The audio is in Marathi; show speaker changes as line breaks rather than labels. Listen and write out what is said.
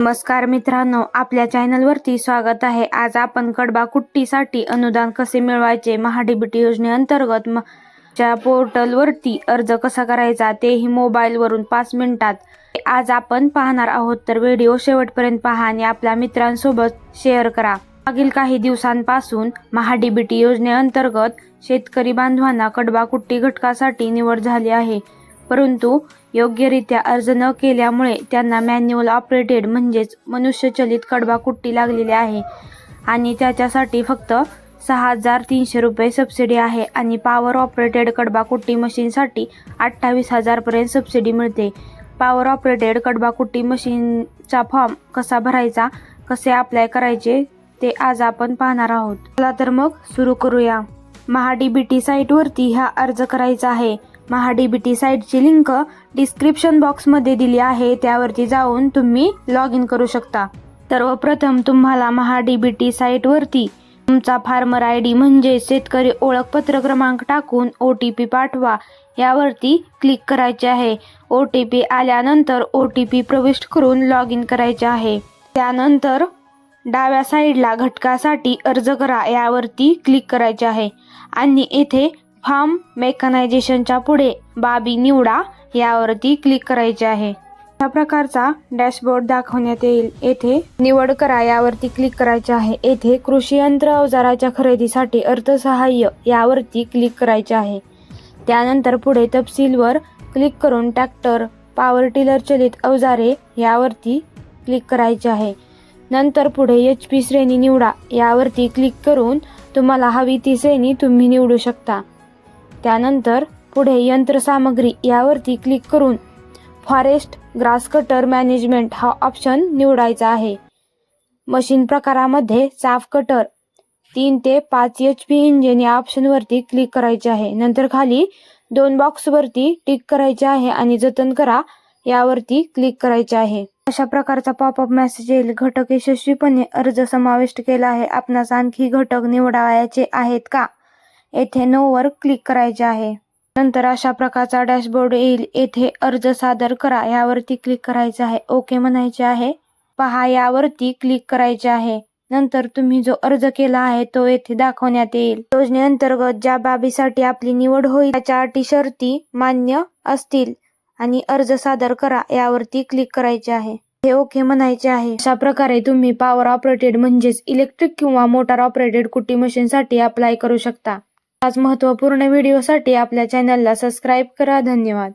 नमस्कार मित्रांनो आपल्या चॅनलवरती स्वागत आहे. आज आपण कडबा कुट्टीसाठी अनुदान कसे मिळवायचे महाडीबीटी योजनेअंतर्गत च्या पोर्टलवरती अर्ज कसा करायचा तेही मोबाईलवरून पाच मिनिटात. आज आपण पाहणार आहोत तर व्हिडिओ शेवटपर्यंत पहा आणि आपल्या मित्रांसोबत शेअर करा. मागील काही दिवसांपासून महाडीबीटी योजनेअंतर्गत शेतकरी बांधवांना कडबा कुट्टी घटकासाठी निवड झाली आहे. परंतु योग्यरित्या अर्ज न केल्यामुळे त्यांना मॅन्युअल ऑपरेटेड म्हणजेच मनुष्यचलित कडबा कुट्टी लागलेली आहे. आणि त्याच्यासाठी फक्त सहा हजार तीनशे रुपये सबसिडी आहे आणि पॉवर ऑपरेटेड कडबा कुट्टी मशीनसाठी अठ्ठावीस हजारपर्यंत सबसिडी मिळते. पॉवर ऑपरेटेड कडबा कुट्टी मशीनचा फॉर्म कसा भरायचा कसे अप्लाय करायचे ते आज आपण पाहणार आहोत. चला तर मग सुरू करूया. महाडी बी टी साईटवरती हा अर्ज करायचा आहे. महाडीबीटी साईटची लिंक डिस्क्रिप्शन बॉक्समध्ये दिली आहे त्यावरती जाऊन तुम्ही लॉग इन करू शकता. सर्वप्रथम तुम्हाला महाडीबीटी साईटवरती तुमचा फार्मर आय डी म्हणजे शेतकरी ओळखपत्र क्रमांक टाकून ओ टी पी पाठवा. यावरती क्लिक करायचे आहे. ओ टी पी आल्यानंतर ओ टी पी प्रविष्ट करून लॉग इन करायचे आहे. त्यानंतर डाव्या साईडला घटकासाठी अर्ज करा यावरती क्लिक करायचे आहे. आणि येथे फार्म मेकनायझेशनच्या पुढे बाबी निवडा यावरती क्लिक करायचे आहे. अशा प्रकारचा डॅशबोर्ड दाखवण्यात येईल. येथे निवड करा यावरती क्लिक करायचे आहे. येथे कृषी यंत्र अवजाराच्या खरेदीसाठी अर्थसहाय्य यावरती क्लिक करायचे आहे. त्यानंतर पुढे तपशीलवर क्लिक करून ट्रॅक्टर पॉवर टिलर चलित अवजारे यावरती क्लिक करायचे आहे. नंतर पुढे एच पी श्रेणी निवडा. यावरती क्लिक करून तुम्हाला हवी ती श्रेणी तुम्ही निवडू शकता. त्यानंतर पुढे यंत्रसामग्री यावरती क्लिक करून फॉरेस्ट ग्रास कटर मॅनेजमेंट हा ऑप्शन निवडायचा आहे. मशीन प्रकारामध्ये चाफ कटर तीन ते पाच एच पी इंजिन या ऑप्शनवरती क्लिक करायचे आहे. नंतर खाली दोन बॉक्सवरती टिक करायचे आहे आणि जतन करा यावरती क्लिक करायचे आहे. अशा प्रकारचा पॉपअप मेसेज येईल घटक यशस्वीपणे अर्ज समाविष्ट केला आहे. आपणास आणखी घटक निवडावयाचे आहेत का? येथे नो वर क्लिक करायचे आहे. नंतर अशा प्रकारचा डॅशबोर्ड येईल. येथे अर्ज सादर करा. यावरती क्लिक करायचं आहे. ओके म्हणायचे आहे. पहा यावरती क्लिक करायचे आहे. नंतर तुम्ही जो अर्ज केला आहे तो येथे दाखवण्यात येईल. योजनेअंतर्गत ज्या बाबीसाठी आपली निवड होईल त्याच्या अटी शर्ती मान्य असतील आणि अर्ज सादर करा. यावरती क्लिक करायचे आहे. हे ओके म्हणायचे आहे. अशा प्रकारे तुम्ही पॉवर ऑपरेटेड म्हणजेच इलेक्ट्रिक किंवा मोटार ऑपरेटेड कुट्टी मशीनसाठी अप्लाय करू शकता. आज महत्त्वपूर्ण व्हिडिओसाठी आपल्या चॅनलला सबस्क्राईब करा. धन्यवाद.